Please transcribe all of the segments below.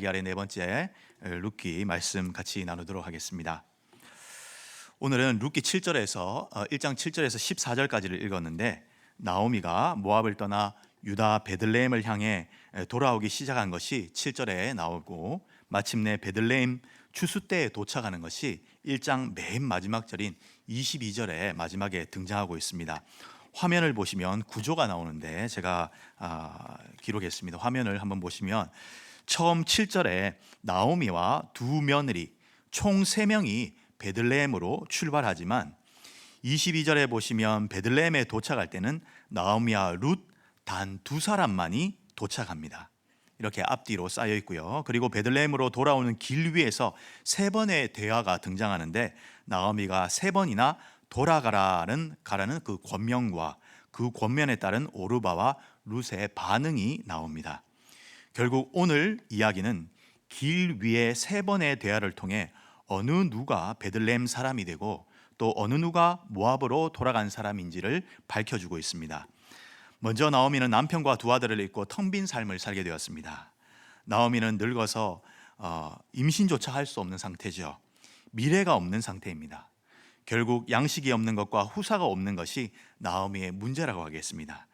이 아래 네 번째 루키 말씀 같이 나누도록 하겠습니다. 오늘은 루키 7절에서 1장 7절에서 14절까지를 읽었는데 나오미가 모압을 떠나 유다 베들레헴을 향해 돌아오기 시작한 것이 7절에 나오고 마침내 베들레헴 추수 때에 도착하는 것이 1장 맨 마지막 절인 22절에 마지막에 등장하고 있습니다. 화면을 보시면 구조가 나오는데 제가 아, 기록했습니다. 화면을 한번 보시면 처음 7절에 나오미와 두 며느리 총 3명이 베들레헴으로 출발하지만 22절에 보시면 베들레헴에 도착할 때는 나오미와 룻 단 두 사람만이 도착합니다. 이렇게 앞뒤로 쌓여 있고요. 그리고 베들레헴으로 돌아오는 길 위에서 세 번의 대화가 등장하는데 나오미가 세 번이나 돌아가라는 가라는 그 권명과 그 권면에 따른 오르바와 룻의 반응이 나옵니다. 결국 오늘 이야기는 길 위에 세 번의 대화를 통해 어느 누가 베들레헴 사람이 되고 또 어느 누가 모압으로 돌아간 사람인지를 밝혀주고 있습니다. 먼저 나오미는 남편과 두 아들을 잃고 텅 빈 삶을 살게 되었습니다. 나오미는 늙어서 어, 임신조차 할 수 없는 상태죠. 미래가 없는 상태입니다. 결국 양식이 없는 것과 후사가 없는 것이 나오미의 문제라고 하겠습니다.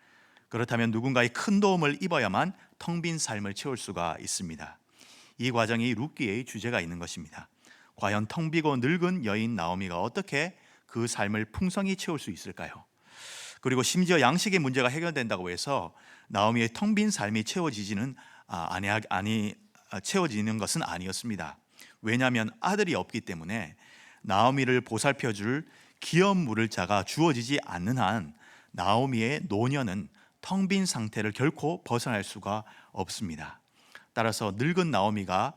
그렇다면 누군가의 큰 도움을 입어야만 텅 빈 삶을 채울 수가 있습니다. 이 과정이 룻기의 주제가 있는 것입니다. 과연 텅 비고 늙은 여인 나오미가 어떻게 그 삶을 풍성히 채울 수 있을까요? 그리고 심지어 양식의 문제가 해결된다고 해서 나오미의 텅 빈 삶이 채워지지는 아, 아니 아니 채워지는 것은 아니었습니다. 왜냐하면 아들이 없기 때문에 나오미를 보살펴 줄 기업 물을 자가 주어지지 않는 한 나오미의 노년은 텅 빈 상태를 결코 벗어날 수가 없습니다. 따라서 늙은 나오미가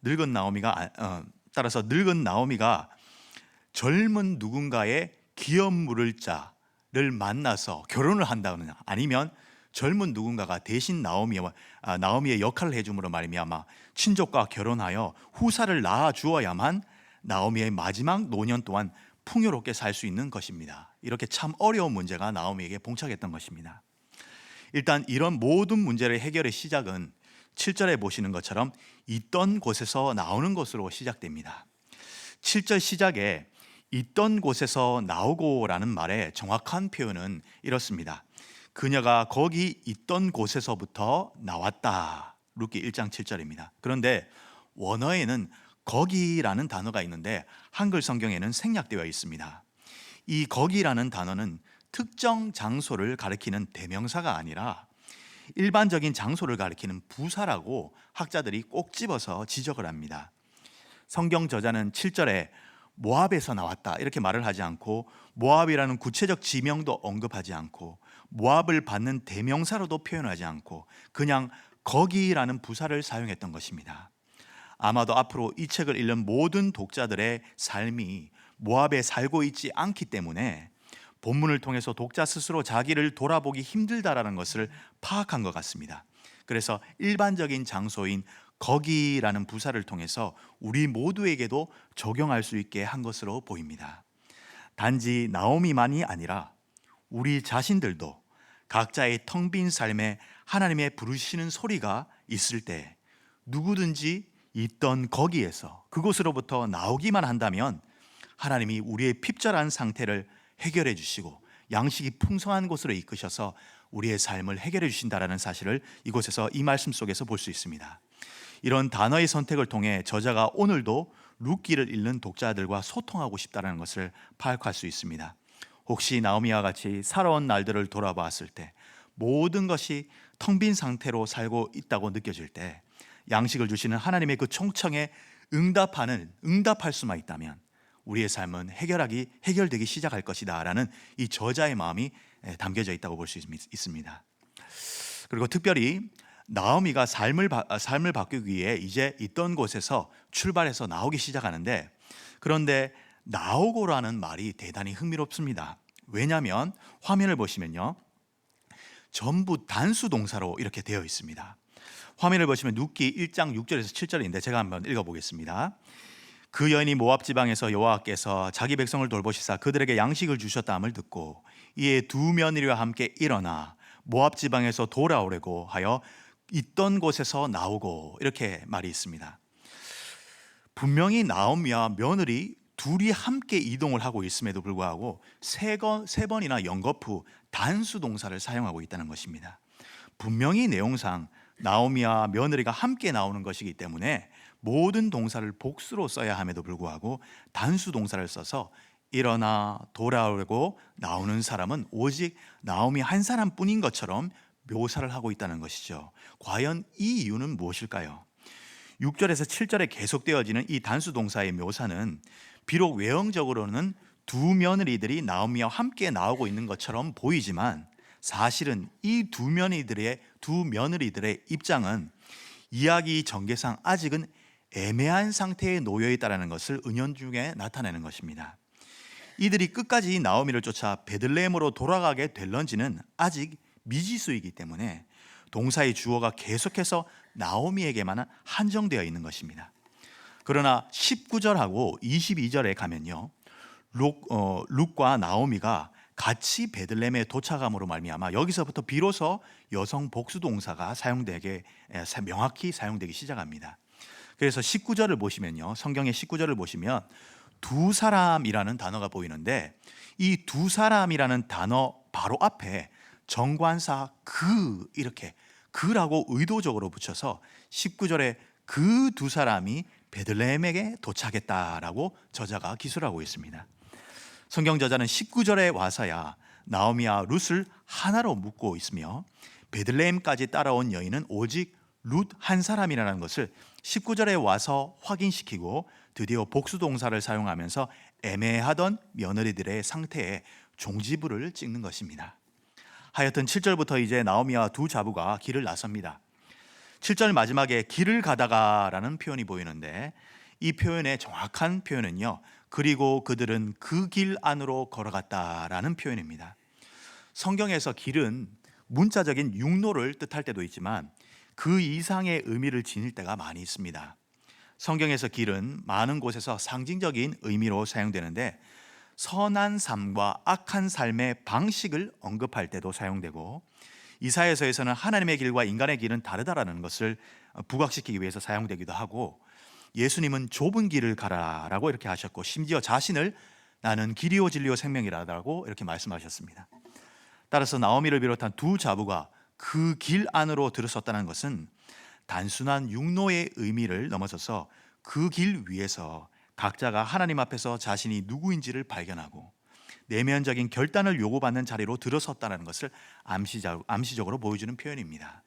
늙은 나오미가 어, 따라서 늙은 나오미가 젊은 누군가의 기업 물을 자를 만나서 결혼을 한다거나 아니면 젊은 누군가가 대신 나오미와 아, 나오미의 역할을 해줌으로 말미암아 친족과 결혼하여 후사를 낳아 주어야만 나오미의 마지막 노년 동안 풍요롭게 살 수 있는 것입니다. 이렇게 참 어려운 문제가 나오미에게 봉착했던 것입니다. 일단 이런 모든 문제를 해결의 시작은 7절에 보시는 것처럼 있던 곳에서 나오는 것으로 시작됩니다. 7절 시작에 있던 곳에서 나오고라는 말의 정확한 표현은 이렇습니다. 그녀가 거기 있던 곳에서부터 나왔다. 루키 1장 7절입니다. 그런데 원어에는 거기라는 단어가 있는데 한글 성경에는 생략되어 있습니다. 이 거기라는 단어는 특정 장소를 가리키는 대명사가 아니라 일반적인 장소를 가리키는 부사라고 학자들이 꼭 집어서 지적을 합니다. 성경 저자는 7절에 모압에서 나왔다 이렇게 말을 하지 않고 모압이라는 구체적 지명도 언급하지 않고 모압을 받는 대명사로도 표현하지 않고 그냥 거기라는 부사를 사용했던 것입니다. 아마도 앞으로 이 책을 읽는 모든 독자들의 삶이 모압에 살고 있지 않기 때문에 본문을 통해서 독자 스스로 자기를 돌아보기 힘들다라는 것을 파악한 것 같습니다. 그래서 일반적인 장소인 거기라는 부사를 통해서 우리 모두에게도 적용할 수 있게 한 것으로 보입니다. 단지 나오미만이 아니라 우리 자신들도 각자의 텅 빈 삶에 하나님의 부르시는 소리가 있을 때 누구든지 있던 거기에서 그곳으로부터 나오기만 한다면 하나님이 우리의 핍절한 상태를 해결해 주시고 양식이 풍성한 곳으로 이끄셔서 우리의 삶을 해결해 주신다라는 사실을 이곳에서 이 말씀 속에서 볼 수 있습니다. 이런 단어의 선택을 통해 저자가 오늘도 룻기를 읽는 독자들과 소통하고 싶다는 것을 파악할 수 있습니다. 혹시 나오미와 같이 살아온 날들을 돌아봤을 때 모든 것이 텅 빈 상태로 살고 있다고 느껴질 때 양식을 주시는 하나님의 그 총청에 응답하는 응답할 수만 있다면 우리의 삶은 해결하기 해결되기 시작할 것이다라는 이 저자의 마음이 담겨져 있다고 볼 수 있습니다. 그리고 특별히 나오미가 삶을 삶을 바꾸기 위해 이제 있던 곳에서 출발해서 나오기 시작하는데 그런데 나오고라는 말이 대단히 흥미롭습니다. 왜냐하면 화면을 보시면요. 전부 단수 동사로 이렇게 되어 있습니다. 화면을 보시면 눕기 1장 6절에서 7절인데 제가 한번 읽어 보겠습니다. 그 여인이 모압 지방에서 여호와께서 자기 백성을 돌보시사 그들에게 양식을 주셨다함을 듣고 이에 두 며느리와 함께 일어나 모압 지방에서 돌아오려고 하여 있던 곳에서 나오고 이렇게 말이 있습니다. 분명히 나오미와 며느리 둘이 함께 이동을 하고 있음에도 불구하고 세, 건, 세 번이나 연거푸 단수 동사를 사용하고 있다는 것입니다. 분명히 내용상 나오미와 며느리가 함께 나오는 것이기 때문에 모든 동사를 복수로 써야 함에도 불구하고 단수 동사를 써서 일어나 돌아오고 나오는 사람은 오직 나오미 한 사람뿐인 것처럼 묘사를 하고 있다는 것이죠. 과연 이 이유는 무엇일까요? 6절에서 7절에 계속되어지는 이 단수 동사의 묘사는 비록 외형적으로는 두 며느리들이 나오미와 함께 나오고 있는 것처럼 보이지만 사실은 이 두 며느리들의 두 며느리들의 입장은 이야기 전개상 아직은 애매한 상태에 놓여 있다라는 것을 은연중에 나타내는 것입니다. 이들이 끝까지 나오미를 쫓아 베들레헴으로 돌아가게 될런지는 아직 미지수이기 때문에 동사의 주어가 계속해서 나오미에게만 한정되어 있는 것입니다. 그러나 19절하고 22절에 가면요. 룩, 어, 룩과 나오미가 같이 베들레헴에 도착함으로 말미암아 여기서부터 비로소 여성 복수 동사가 사용되게 명확히 사용되기 시작합니다. 그래서 19절을 보시면요. 성경의 19절을 보시면 두 사람이라는 단어가 보이는데 이 두 사람이라는 단어 바로 앞에 정관사 그 이렇게 그라고 의도적으로 붙여서 19절에 그 두 사람이 베들레헴에게 도착했다라고 저자가 기술하고 있습니다. 성경 저자는 19절에 와서야 나오미와 룻을 하나로 묶고 있으며 베들레헴까지 따라온 여인은 오직 룻 한 사람이라는 것을 19절에 와서 확인시키고 드디어 복수 동사를 사용하면서 애매하던 며느리들의 상태에 종지부를 찍는 것입니다. 하여튼 7절부터 이제 나오미와 두 자부가 길을 나섭니다. 7절 마지막에 길을 가다가라는 표현이 보이는데 이 표현의 정확한 표현은요. 그리고 그들은 그 길 안으로 걸어갔다라는 표현입니다. 성경에서 길은 문자적인 육로를 뜻할 때도 있지만 그 이상의 의미를 지닐 때가 많이 있습니다. 성경에서 길은 많은 곳에서 상징적인 의미로 사용되는데 선한 삶과 악한 삶의 방식을 언급할 때도 사용되고 이사야서에서는 하나님의 길과 인간의 길은 다르다라는 것을 부각시키기 위해서 사용되기도 하고 예수님은 좁은 길을 가라라고 이렇게 하셨고 심지어 자신을 나는 길이요 진리요 생명이라고 이렇게 말씀하셨습니다. 따라서 나오미를 비롯한 두 자부가 그 길 안으로 들어섰다는 것은 단순한 육로의 의미를 넘어서서 그 길 위에서 각자가 하나님 앞에서 자신이 누구인지를 발견하고 내면적인 결단을 요구받는 자리로 들어섰다는 것을 암시적, 암시적으로 보여주는 표현입니다.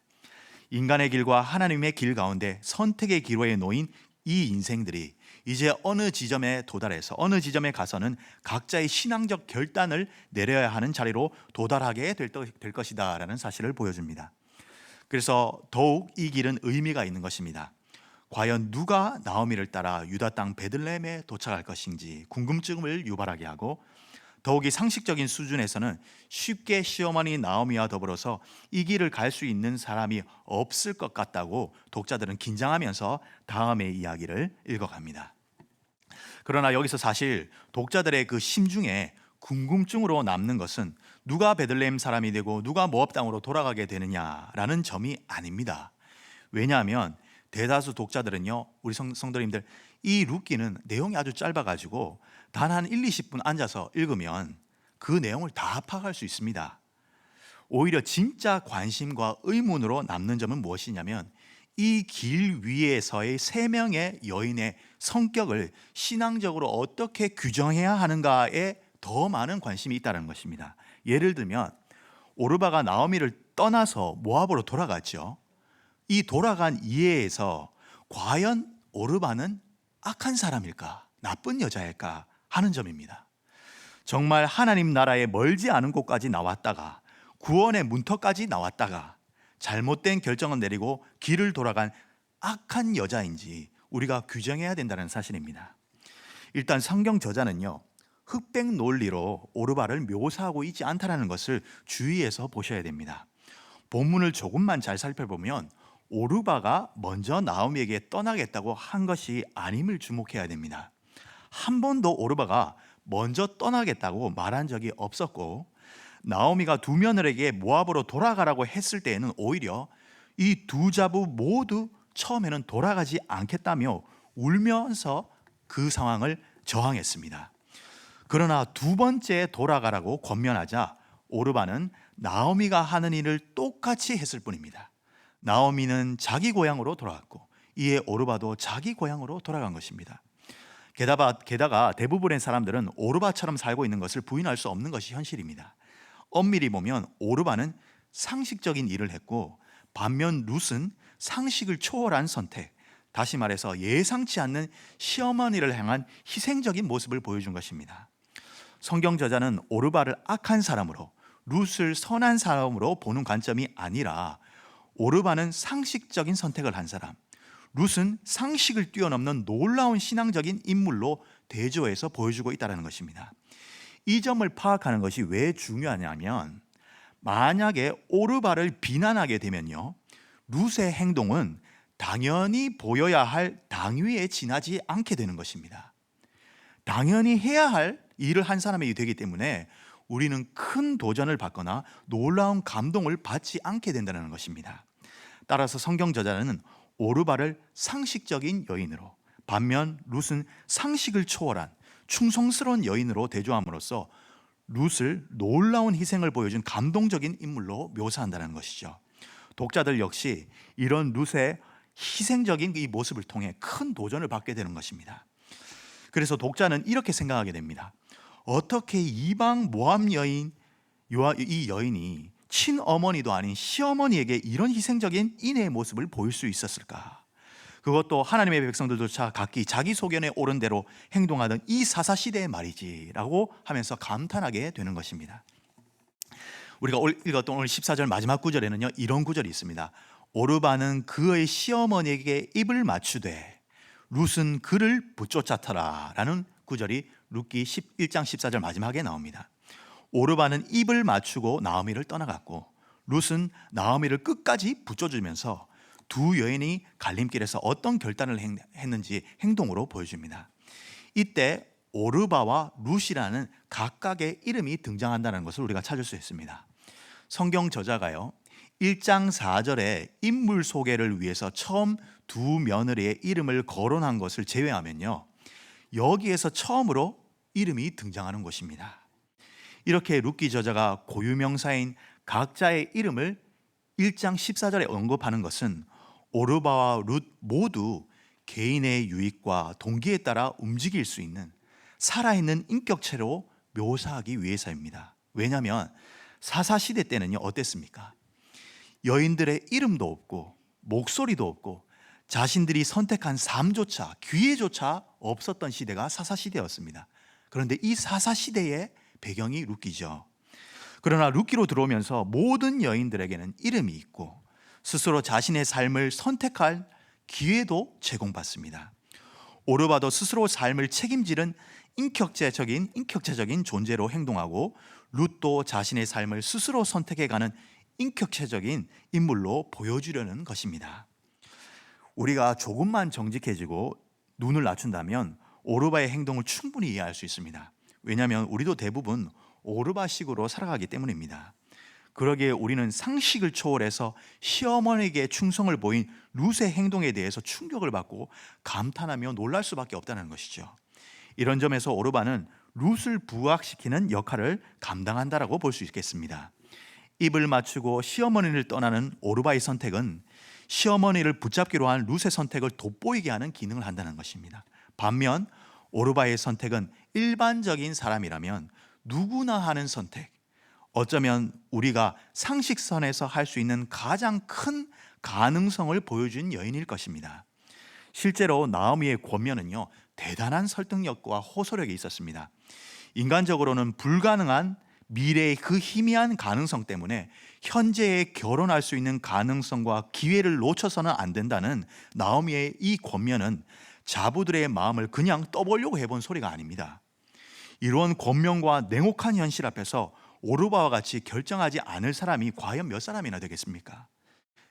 인간의 길과 하나님의 길 가운데 선택의 기로에 놓인 이 인생들이 이제 어느 지점에 도달해서 어느 지점에 가서는 각자의 신앙적 결단을 내려야 하는 자리로 도달하게 될, 될 것이다 라는 사실을 보여줍니다. 그래서 더욱 이 길은 의미가 있는 것입니다. 과연 누가 나오미를 따라 유다 땅 베들레헴에 도착할 것인지 궁금증을 유발하게 하고 더욱이 상식적인 수준에서는 쉽게 시어머니 나오미와 더불어서 이 길을 갈 수 있는 사람이 없을 것 같다고 독자들은 긴장하면서 다음의 이야기를 읽어갑니다. 그러나 여기서 사실 독자들의 그 심중에 궁금증으로 남는 것은 누가 베들레헴 사람이 되고 누가 모압 땅으로 돌아가게 되느냐라는 점이 아닙니다. 왜냐하면 대다수 독자들은요, 우리 성, 성도님들 이 룻기는 내용이 아주 짧아 가지고 단 한 1, 20분 앉아서 읽으면 그 내용을 다 파악할 수 있습니다. 오히려 진짜 관심과 의문으로 남는 점은 무엇이냐면 이 길 위에서의 세 명의 여인의 성격을 신앙적으로 어떻게 규정해야 하는가에 더 많은 관심이 있다는 것입니다. 예를 들면 오르바가 나오미를 떠나서 모압으로 돌아갔죠. 이 돌아간 이해에서 과연 오르바는 악한 사람일까, 나쁜 여자일까 하는 점입니다. 정말 하나님 나라에 멀지 않은 곳까지 나왔다가 구원의 문턱까지 나왔다가 잘못된 결정을 내리고 길을 돌아간 악한 여자인지 우리가 규정해야 된다는 사실입니다. 일단 성경 저자는요. 흑백 논리로 오르바를 묘사하고 있지 않다는 것을 주의해서 보셔야 됩니다. 본문을 조금만 잘 살펴보면 오르바가 먼저 나오미에게 떠나겠다고 한 것이 아님을 주목해야 됩니다. 한 번도 오르바가 먼저 떠나겠다고 말한 적이 없었고 나오미가 두 며느리에게 모압으로 돌아가라고 했을 때에는 오히려 이 두 자부 모두 처음에는 돌아가지 않겠다며 울면서 그 상황을 저항했습니다. 그러나 두 번째 돌아가라고 권면하자 오르바는 나오미가 하는 일을 똑같이 했을 뿐입니다. 나오미는 자기 고향으로 돌아갔고 이에 오르바도 자기 고향으로 돌아간 것입니다. 게다가, 게다가 대부분의 사람들은 오르바처럼 살고 있는 것을 부인할 수 없는 것이 현실입니다. 엄밀히 보면 오르바는 상식적인 일을 했고 반면 룻은 상식을 초월한 선택, 다시 말해서 예상치 않는 시어머니를 향한 희생적인 모습을 보여준 것입니다. 성경 저자는 오르바를 악한 사람으로 룻을 선한 사람으로 보는 관점이 아니라 오르바는 상식적인 선택을 한 사람, 룻은 상식을 뛰어넘는 놀라운 신앙적인 인물로 대조해서 보여주고 있다는 것입니다. 이 점을 파악하는 것이 왜 중요하냐면 만약에 오르바를 비난하게 되면요. 룻의 행동은 당연히 보여야 할 당위에 지나지 않게 되는 것입니다. 당연히 해야 할 일을 한 사람이 되기 때문에 우리는 큰 도전을 받거나 놀라운 감동을 받지 않게 된다는 것입니다. 따라서 성경 저자는 오르바를 상식적인 여인으로 반면 룻은 상식을 초월한 충성스러운 여인으로 대조함으로써 룻을 놀라운 희생을 보여준 감동적인 인물로 묘사한다는 것이죠. 독자들 역시 이런 룻의 희생적인 이 모습을 통해 큰 도전을 받게 되는 것입니다. 그래서 독자는 이렇게 생각하게 됩니다. 어떻게 이방 모함 여인 이 여인이 친어머니도 아닌 시어머니에게 이런 희생적인 인애의 모습을 보일 수 있었을까? 그것도 하나님의 백성들조차 각기 자기 소견에 옳은 대로 행동하던 이 사사 시대의 말이지라고 하면서 감탄하게 되는 것입니다. 우리가 읽었던 오늘 14절 마지막 구절에는요 이런 구절이 있습니다. 오르바는 그의 시어머니에게 입을 맞추되 룻은 그를 붙쫓았더라라는 구절이 룻기 11장 14절 마지막에 나옵니다. 오르바는 입을 맞추고 나오미를 떠나갔고 룻은 나오미를 끝까지 붙여주면서 두 여인이 갈림길에서 어떤 결단을 했는지 행동으로 보여줍니다. 이때 오르바와 룻이라는 각각의 이름이 등장한다는 것을 우리가 찾을 수 있습니다. 성경 저자가요. 1장 4절에 인물 소개를 위해서 처음 두 며느리의 이름을 거론한 것을 제외하면요. 여기에서 처음으로 이름이 등장하는 것입니다. 이렇게 룻기 저자가 고유명사인 각자의 이름을 1장 14절에 언급하는 것은 오르바와 룻 모두 개인의 유익과 동기에 따라 움직일 수 있는 살아있는 인격체로 묘사하기 위해서입니다. 왜냐하면 사사 시대 때는요 어땠습니까? 여인들의 이름도 없고 목소리도 없고 자신들이 선택한 삶조차 기회조차 없었던 시대가 사사 시대였습니다. 그런데 이 사사 시대의 배경이 룻기죠. 그러나 룻기로 들어오면서 모든 여인들에게는 이름이 있고 스스로 자신의 삶을 선택할 기회도 제공받습니다. 오르바도 스스로 삶을 책임지는 인격체적인 인격체적인 존재로 행동하고 룻도 자신의 삶을 스스로 선택해가는 인격체적인 인물로 보여주려는 것입니다. 우리가 조금만 정직해지고 눈을 낮춘다면 오르바의 행동을 충분히 이해할 수 있습니다. 왜냐하면 우리도 대부분 오르바식으로 살아가기 때문입니다. 그러기에 우리는 상식을 초월해서 시어머니에게 충성을 보인 룻의 행동에 대해서 충격을 받고 감탄하며 놀랄 수밖에 없다는 것이죠. 이런 점에서 오르바는 룻을 부각시키는 역할을 감당한다라고 볼 수 있겠습니다. 입을 맞추고 시어머니를 떠나는 오르바의 선택은 시어머니를 붙잡기로 한 룻의 선택을 돋보이게 하는 기능을 한다는 것입니다. 반면 오르바의 선택은 일반적인 사람이라면 누구나 하는 선택, 어쩌면 우리가 상식선에서 할 수 있는 가장 큰 가능성을 보여준 여인일 것입니다. 실제로 나오미의 권면은요 대단한 설득력과 호소력이 있었습니다. 인간적으로는 불가능한 미래의 그 희미한 가능성 때문에 현재에 결혼할 수 있는 가능성과 기회를 놓쳐서는 안 된다는 나오미의 이 권면은 자부들의 마음을 그냥 떠보려고 해본 소리가 아닙니다. 이런 권면과 냉혹한 현실 앞에서 오르바와 같이 결정하지 않을 사람이 과연 몇 사람이나 되겠습니까?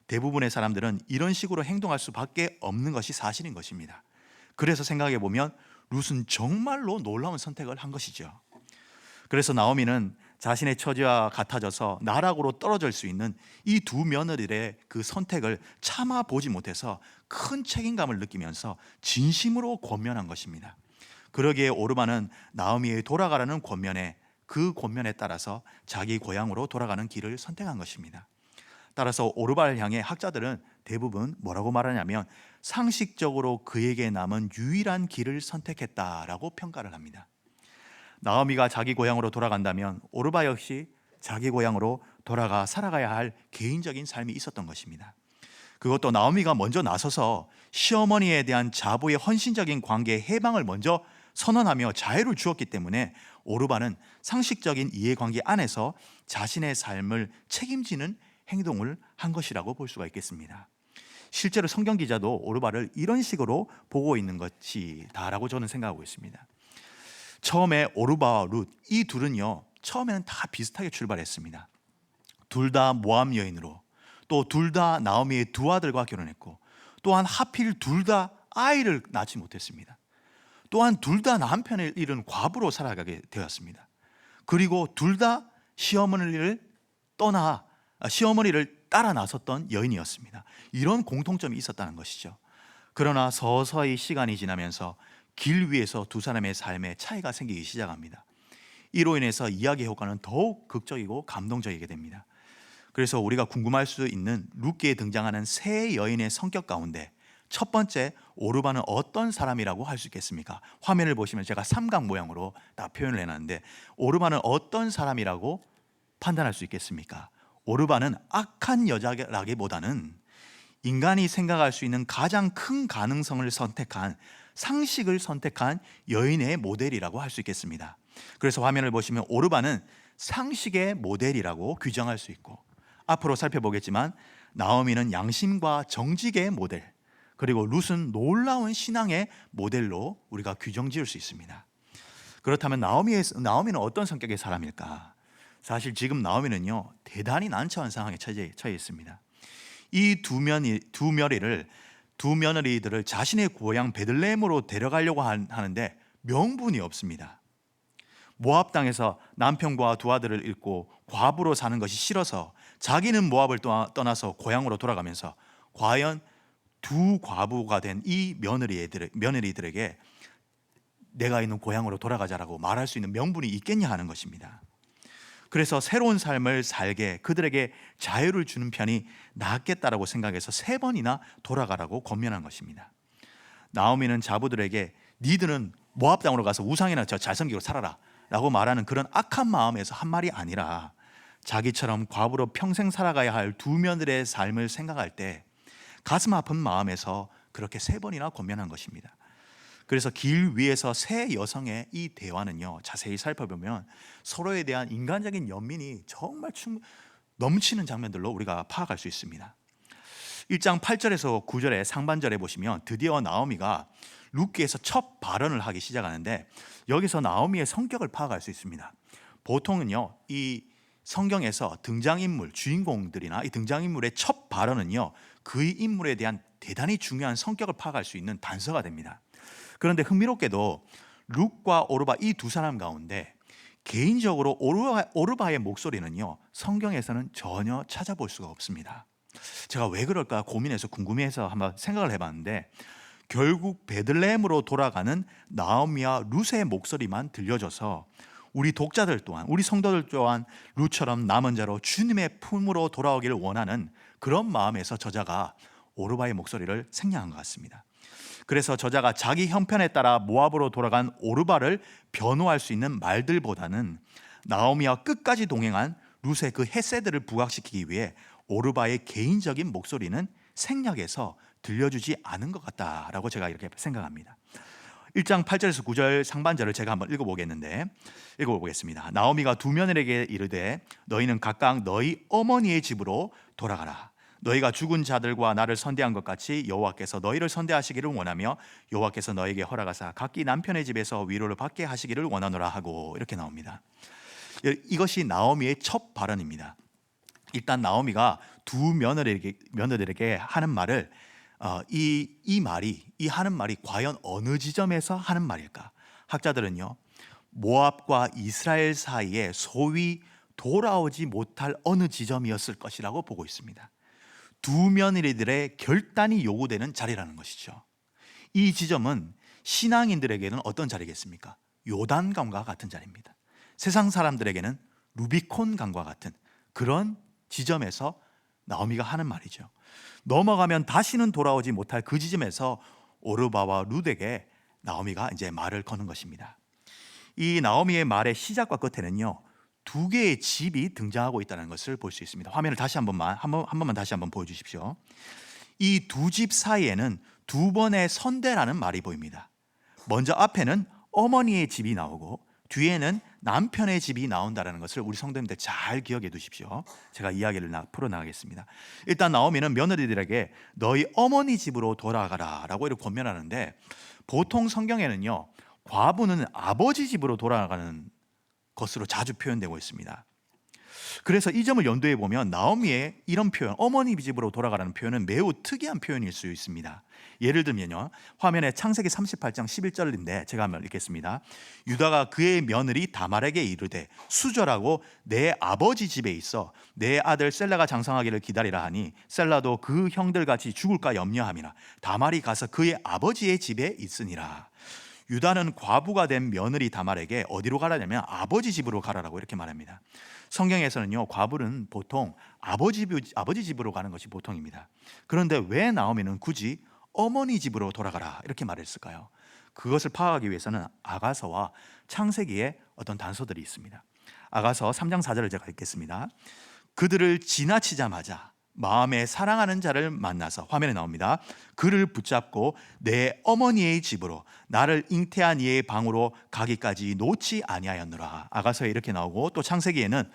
대부분의 사람들은 이런 식으로 행동할 수밖에 없는 것이 사실인 것입니다. 그래서 생각해 보면 룻은 정말로 놀라운 선택을 한 것이죠. 그래서 나오미는 자신의 처지와 같아져서 나락으로 떨어질 수 있는 이 두 며느리의 그 선택을 참아 보지 못해서 큰 책임감을 느끼면서 진심으로 권면한 것입니다. 그러기에 오르바는 나오미의 돌아가라는 권면에 그 권면에 따라서 자기 고향으로 돌아가는 길을 선택한 것입니다. 따라서 오르바를 향해 학자들은 대부분 뭐라고 말하냐면 상식적으로 그에게 남은 유일한 길을 선택했다라고 평가를 합니다. 나오미가 자기 고향으로 돌아간다면 오르바 역시 자기 고향으로 돌아가 살아가야 할 개인적인 삶이 있었던 것입니다. 그것도 나오미가 먼저 나서서 시어머니에 대한 자부의 헌신적인 관계의 해방을 먼저 선언하며 자유를 주었기 때문에 오르바는 상식적인 이해관계 안에서 자신의 삶을 책임지는 행동을 한 것이라고 볼 수가 있겠습니다. 실제로 성경 기자도 오르바를 이런 식으로 보고 있는 것이다라고 저는 생각하고 있습니다. 처음에 오르바와 룻 이 둘은요 처음에는 다 비슷하게 출발했습니다. 둘 다 모함 여인으로 또 둘 다 나오미의 두 아들과 결혼했고 또한 하필 둘 다 아이를 낳지 못했습니다. 또한 둘 다 남편을 잃은 과부로 살아가게 되었습니다. 그리고 둘 다 시어머니를 떠나 아, 시어머니를 따라 나섰던 여인이었습니다. 이런 공통점이 있었다는 것이죠. 그러나 서서히 시간이 지나면서 길 위에서 두 사람의 삶에 차이가 생기기 시작합니다. 이로 인해서 이야기 효과는 더욱 극적이고 감동적이게 됩니다. 그래서 우리가 궁금할 수 있는 룻기에 등장하는 세 여인의 성격 가운데 첫 번째 오르바는 어떤 사람이라고 할 수 있겠습니까? 화면을 보시면 제가 삼각 모양으로 다 표현을 해놨는데 오르바는 어떤 사람이라고 판단할 수 있겠습니까? 오르바는 악한 여자라기보다는 인간이 생각할 수 있는 가장 큰 가능성을 선택한 상식을 선택한 여인의 모델이라고 할 수 있겠습니다. 그래서 화면을 보시면 오르바는 상식의 모델이라고 규정할 수 있고 앞으로 살펴보겠지만 나오미는 양심과 정직의 모델 그리고 룻은 놀라운 신앙의 모델로 우리가 규정 지을 수 있습니다. 그렇다면 나오미의, 나오미는 어떤 성격의 사람일까? 사실 지금 나오미는요 대단히 난처한 상황에 처해, 처해 있습니다. 이두 면이 두 며리를 두 며느리들을 자신의 고향 베들레헴으로 데려가려고 하는데 명분이 없습니다. 모압 땅에서 남편과 두 아들을 잃고 과부로 사는 것이 싫어서 자기는 모압을 떠나서 고향으로 돌아가면서 과연 두 과부가 된 이 며느리들 며느리들에게 내가 있는 고향으로 돌아가자라고 말할 수 있는 명분이 있겠냐 하는 것입니다. 그래서 새로운 삶을 살게 그들에게 자유를 주는 편이 낫겠다라고 생각해서 세 번이나 돌아가라고 권면한 것입니다. 나오미는 자부들에게 니들은 모압 땅으로 가서 우상이나 저 잘생기고 살아라라고 말하는 그런 악한 마음에서 한 말이 아니라 자기처럼 과부로 평생 살아가야 할 두 며느리의 삶을 생각할 때 가슴 아픈 마음에서 그렇게 세 번이나 권면한 것입니다. 그래서 길 위에서 세 여성의 이 대화는요 자세히 살펴보면 서로에 대한 인간적인 연민이 정말 충, 넘치는 장면들로 우리가 파악할 수 있습니다. 1장 8절에서 9절의 상반절에 보시면 드디어 나오미가 룻기에서 첫 발언을 하기 시작하는데 여기서 나오미의 성격을 파악할 수 있습니다. 보통은요 이 성경에서 등장인물 주인공들이나 이 등장인물의 첫 발언은요 그 인물에 대한 대단히 중요한 성격을 파악할 수 있는 단서가 됩니다. 그런데 흥미롭게도 룩과 오르바 이 두 사람 가운데 개인적으로 오르바, 오르바의 목소리는요 성경에서는 전혀 찾아볼 수가 없습니다. 제가 왜 그럴까 고민해서 궁금해서 한번 생각을 해봤는데 결국 베들레헴으로 돌아가는 나오미와 룻의 목소리만 들려줘서 우리 독자들 또한 우리 성도들 또한 룻처럼 남은 자로 주님의 품으로 돌아오기를 원하는 그런 마음에서 저자가 오르바의 목소리를 생략한 것 같습니다. 그래서 저자가 자기 형편에 따라 모압으로 돌아간 오르바를 변호할 수 있는 말들보다는 나오미와 끝까지 동행한 룻의 그 헤세드를 부각시키기 위해 오르바의 개인적인 목소리는 생략해서 들려주지 않은 것 같다라고 제가 이렇게 생각합니다. 1장 8절에서 9절 상반절을 제가 한번 읽어보겠는데 읽어보겠습니다. 나오미가 두 며느리에게 이르되 너희는 각각 너희 어머니의 집으로 돌아가라. 너희가 죽은 자들과 나를 선대한 것 같이 여호와께서 너희를 선대하시기를 원하며 여호와께서 너에게 허락하사 각기 남편의 집에서 위로를 받게 하시기를 원하노라 하고 이렇게 나옵니다. 이것이 나오미의 첫 발언입니다. 일단 나오미가 두 며느리에게, 며느리에게 하는 말을 어, 이, 이 말이 이 하는 말이 과연 어느 지점에서 하는 말일까? 학자들은요 모압과 이스라엘 사이에 소위 돌아오지 못할 어느 지점이었을 것이라고 보고 있습니다. 두 며느리들의 결단이 요구되는 자리라는 것이죠. 이 지점은 신앙인들에게는 어떤 자리겠습니까? 요단강과 같은 자리입니다. 세상 사람들에게는 루비콘 강과 같은 그런 지점에서 나오미가 하는 말이죠. 넘어가면 다시는 돌아오지 못할 그 지점에서 오르바와 룻에게 나오미가 이제 말을 거는 것입니다. 이 나오미의 말의 시작과 끝에는요 두 개의 집이 등장하고 있다는 것을 볼 수 있습니다. 화면을 다시 한 번만 한, 번, 한 번만 다시 한 번 보여 주십시오. 이 두 집 사이에는 두 번의 선대라는 말이 보입니다. 먼저 앞에는 어머니의 집이 나오고 뒤에는 남편의 집이 나온다는 것을 우리 성도님들 잘 기억해 두십시오. 제가 이야기를 나, 풀어 나가겠습니다. 일단 나오미는 며느리들에게 너희 어머니 집으로 돌아가라라고 이렇게 권면하는데 보통 성경에는요 과부는 아버지 집으로 돌아가는 것으로 자주 표현되고 있습니다. 그래서 이 점을 연도해 보면 나오미의 이런 표현, 어머니 집으로 돌아가라는 표현은 매우 특이한 표현일 수 있습니다. 예를 들면요. 화면에 창세기 38장 11절인데 제가 한번 읽겠습니다. 유다가 그의 며느리 다말에게 이르되 수절하고 내 아버지 집에 있어 내 아들 셀라가 장성하기를 기다리라 하니 셀라도 그 형들 같이 죽을까 염려함이라 다말이 가서 그의 아버지의 집에 있으니라. 유다는 과부가 된 며느리 다말에게 어디로 가라냐면 아버지 집으로 가라라고 이렇게 말합니다. 성경에서는요 과부는 보통 아버지 아버지 집으로 가는 것이 보통입니다. 그런데 왜 나오미는 굳이 어머니 집으로 돌아가라 이렇게 말했을까요? 그것을 파악하기 위해서는 아가서와 창세기에 어떤 단서들이 있습니다. 아가서 3장 4절을 제가 읽겠습니다. 그들을 지나치자마자 마음에 사랑하는 자를 만나서 화면에 나옵니다. 그를 붙잡고 내 어머니의 집으로 나를 잉태한 이의 방으로 가기까지 놓지 아니하였노라. 아가서에 이렇게 나오고 또 창세기에는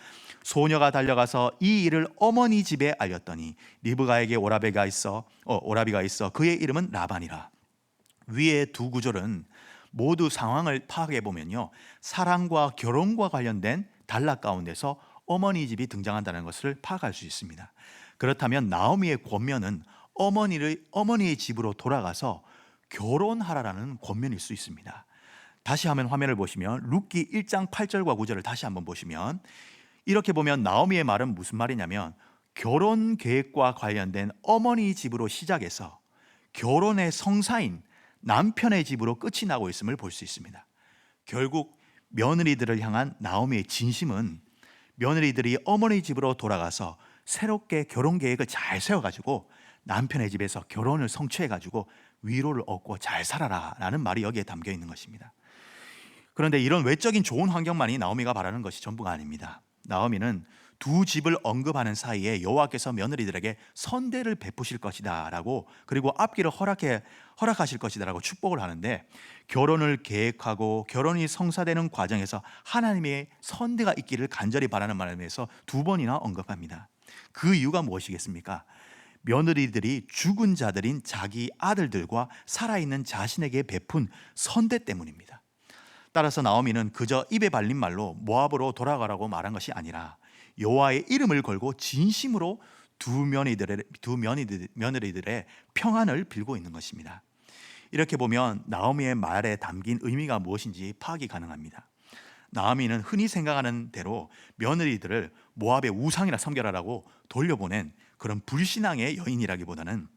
소녀가 달려가서 이 일을 어머니 집에 알렸더니 리브가에게 오라비가 있어 어, 오라비가 있어 그의 이름은 라반이라. 위의 두 구절은 모두 상황을 파악해 보면요 사랑과 결혼과 관련된 단락 가운데서 어머니 집이 등장한다는 것을 파악할 수 있습니다. 그렇다면 나오미의 권면은 어머니를 어머니의 집으로 돌아가서 결혼하라라는 권면일 수 있습니다. 다시 화면 화면을 보시면 룻기 1장 8절과 9절을 다시 한번 보시면 이렇게 보면 나오미의 말은 무슨 말이냐면 결혼 계획과 관련된 어머니 집으로 시작해서 결혼의 성사인 남편의 집으로 끝이 나고 있음을 볼 수 있습니다. 결국 며느리들을 향한 나오미의 진심은 며느리들이 어머니 집으로 돌아가서 새롭게 결혼 계획을 잘 세워가지고 남편의 집에서 결혼을 성취해가지고 위로를 얻고 잘 살아라 라는 말이 여기에 담겨 있는 것입니다. 그런데 이런 외적인 좋은 환경만이 나오미가 바라는 것이 전부가 아닙니다. 나오미는 두 집을 언급하는 사이에 여호와께서 며느리들에게 선대를 베푸실 것이다라고 그리고 앞길을 허락해 허락하실 것이다라고 축복을 하는데 결혼을 계획하고 결혼이 성사되는 과정에서 하나님의 선대가 있기를 간절히 바라는 말에서 두 번이나 언급합니다. 그 이유가 무엇이겠습니까? 며느리들이 죽은 자들인 자기 아들들과 살아있는 자신에게 베푼 선대 때문입니다. 따라서 나오미는 그저 입에 발린 말로 모압으로 돌아가라고 말한 것이 아니라 여호와의 이름을 걸고 진심으로 두 며느리들의 두 며느리들, 며느리들의 평안을 빌고 있는 것입니다. 이렇게 보면 나오미의 말에 담긴 의미가 무엇인지 파악이 가능합니다. 나오미는 흔히 생각하는 대로 며느리들을 모압의 우상이나 섬겨라라고 돌려보낸 그런 불신앙의 여인이라기보다는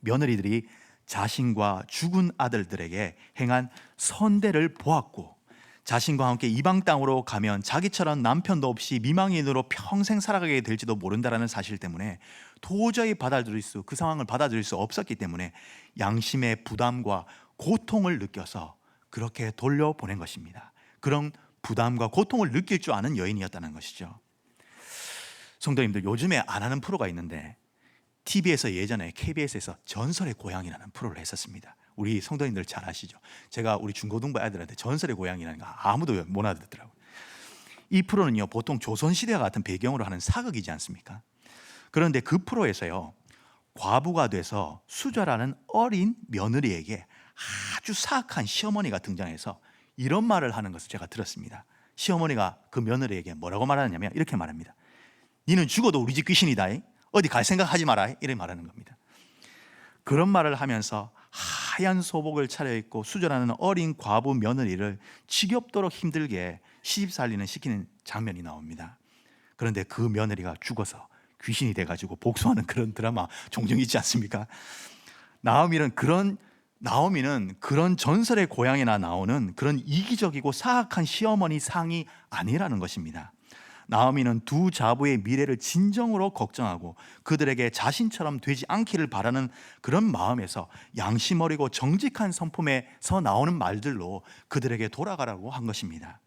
며느리들이 자신과 죽은 아들들에게 행한 선대를 보았고 자신과 함께 이방 땅으로 가면 자기처럼 남편도 없이 미망인으로 평생 살아가게 될지도 모른다라는 사실 때문에 도저히 받아들일 수 그 상황을 받아들일 수 없었기 때문에 양심의 부담과 고통을 느껴서 그렇게 돌려보낸 것입니다. 그런 부담과 고통을 느낄 줄 아는 여인이었다는 것이죠. 성도님들 요즘에 안 하는 프로가 있는데 TV에서 예전에 KBS에서 전설의 고향이라는 프로를 했었습니다. 우리 성도님들 잘 아시죠? 제가 우리 중고등부 아이들한테 전설의 고향이라는 거 아무도 못 알아듣더라고요. 이 프로는요 보통 조선시대와 같은 배경으로 하는 사극이지 않습니까? 그런데 그 프로에서요 과부가 돼서 수절하는 어린 며느리에게 아주 사악한 시어머니가 등장해서 이런 말을 하는 것을 제가 들었습니다. 시어머니가 그 며느리에게 뭐라고 말하냐면 이렇게 말합니다. 니는 죽어도 우리 집 귀신이다. 어디 갈 생각 하지 마라. 이렇게 말하는 겁니다. 그런 말을 하면서 하얀 소복을 차려입고 수절하는 어린 과부 며느리를 지겹도록 힘들게 시집 살리는 시키는 장면이 나옵니다. 그런데 그 며느리가 죽어서 귀신이 돼가지고 복수하는 그런 드라마 종종 있지 않습니까? 나오미는 그런 나오미는 그런 전설의 고향이나 나오는 그런 이기적이고 사악한 시어머니 상이 아니라는 것입니다. 나오미는 두 자부의 미래를 진정으로 걱정하고 그들에게 자신처럼 되지 않기를 바라는 그런 마음에서 양심 어리고 정직한 성품에서 나오는 말들로 그들에게 돌아가라고 한 것입니다.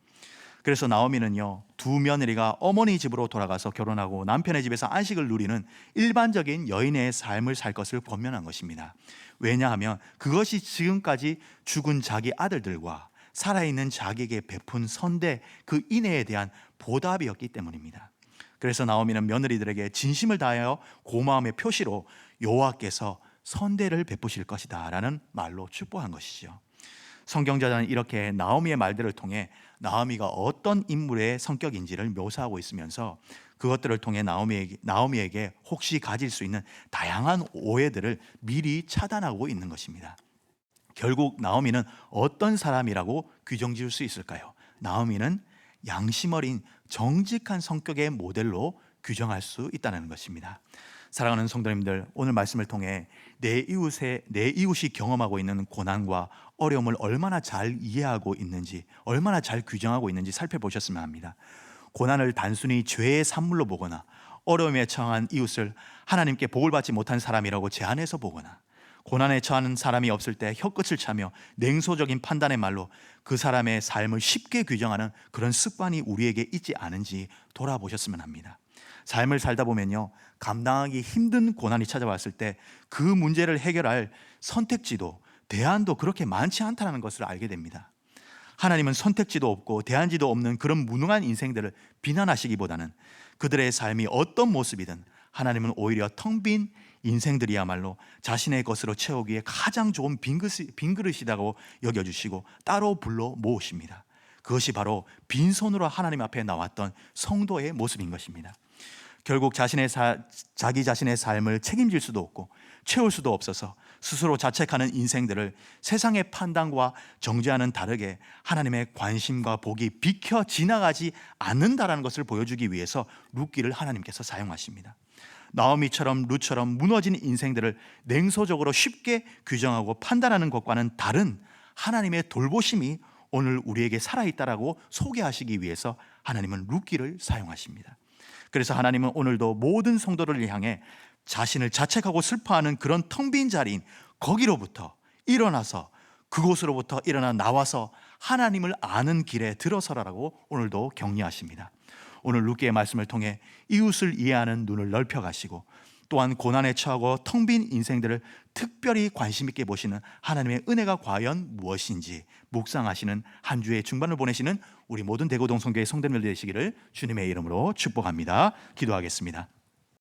그래서 나오미는요 두 며느리가 어머니 집으로 돌아가서 결혼하고 남편의 집에서 안식을 누리는 일반적인 여인의 삶을 살 것을 권면한 것입니다. 왜냐하면 그것이 지금까지 죽은 자기 아들들과 살아있는 자기에게 베푼 선대 그 인애에 대한 보답이었기 때문입니다. 그래서 나오미는 며느리들에게 진심을 다하여 고마움의 표시로 여호와께서 선대를 베푸실 것이다라는 말로 축복한 것이죠. 성경자는 이렇게 나오미의 말들을 통해 나오미가 어떤 인물의 성격인지를 묘사하고 있으면서 그것들을 통해 나오미에게, 나오미에게 혹시 가질 수 있는 다양한 오해들을 미리 차단하고 있는 것입니다. 결국 나오미는 어떤 사람이라고 규정 지을 수 있을까요? 나오미는 양심 어린 정직한 성격의 모델로 규정할 수 있다는 것입니다. 사랑하는 성도님들, 오늘 말씀을 통해 내 이웃의 내 이웃이 경험하고 있는 고난과 어려움을 얼마나 잘 이해하고 있는지, 얼마나 잘 규정하고 있는지 살펴보셨으면 합니다. 고난을 단순히 죄의 산물로 보거나 어려움에 처한 이웃을 하나님께 복을 받지 못한 사람이라고 제안해서 보거나 고난에 처하는 사람이 없을 때 혀끝을 차며 냉소적인 판단의 말로 그 사람의 삶을 쉽게 규정하는 그런 습관이 우리에게 있지 않은지 돌아보셨으면 합니다. 삶을 살다 보면요, 감당하기 힘든 고난이 찾아왔을 때 그 문제를 해결할 선택지도 대안도 그렇게 많지 않다는 것을 알게 됩니다. 하나님은 선택지도 없고 대안지도 없는 그런 무능한 인생들을 비난하시기보다는 그들의 삶이 어떤 모습이든 하나님은 오히려 텅 빈 인생들이야말로 자신의 것으로 채우기에 가장 좋은 빈 그릇이라고 여겨주시고 따로 불러 모으십니다. 그것이 바로 빈손으로 하나님 앞에 나왔던 성도의 모습인 것입니다. 결국 자신의 사, 자기 자신의 삶을 책임질 수도 없고 채울 수도 없어서 스스로 자책하는 인생들을 세상의 판단과 정죄하는 다르게 하나님의 관심과 복이 비켜 지나가지 않는다라는 것을 보여주기 위해서 룻기를 하나님께서 사용하십니다. 나오미처럼 룻처럼 무너진 인생들을 냉소적으로 쉽게 규정하고 판단하는 것과는 다른 하나님의 돌보심이 오늘 우리에게 살아있다라고 소개하시기 위해서 하나님은 룻기를 사용하십니다. 그래서 하나님은 오늘도 모든 성도를 향해 자신을 자책하고 슬퍼하는 그런 텅 빈 자리인 거기로부터 일어나서 그곳으로부터 일어나 나와서 하나님을 아는 길에 들어서라라고 오늘도 격려하십니다. 오늘 루키의 말씀을 통해 이웃을 이해하는 눈을 넓혀 가시고 또한 고난에 처하고 텅 빈 인생들을 특별히 관심 있게 보시는 하나님의 은혜가 과연 무엇인지 묵상하시는 한 주의 중반을 보내시는 우리 모든 대고동 성교의 성도님들 되시기를 주님의 이름으로 축복합니다. 기도하겠습니다.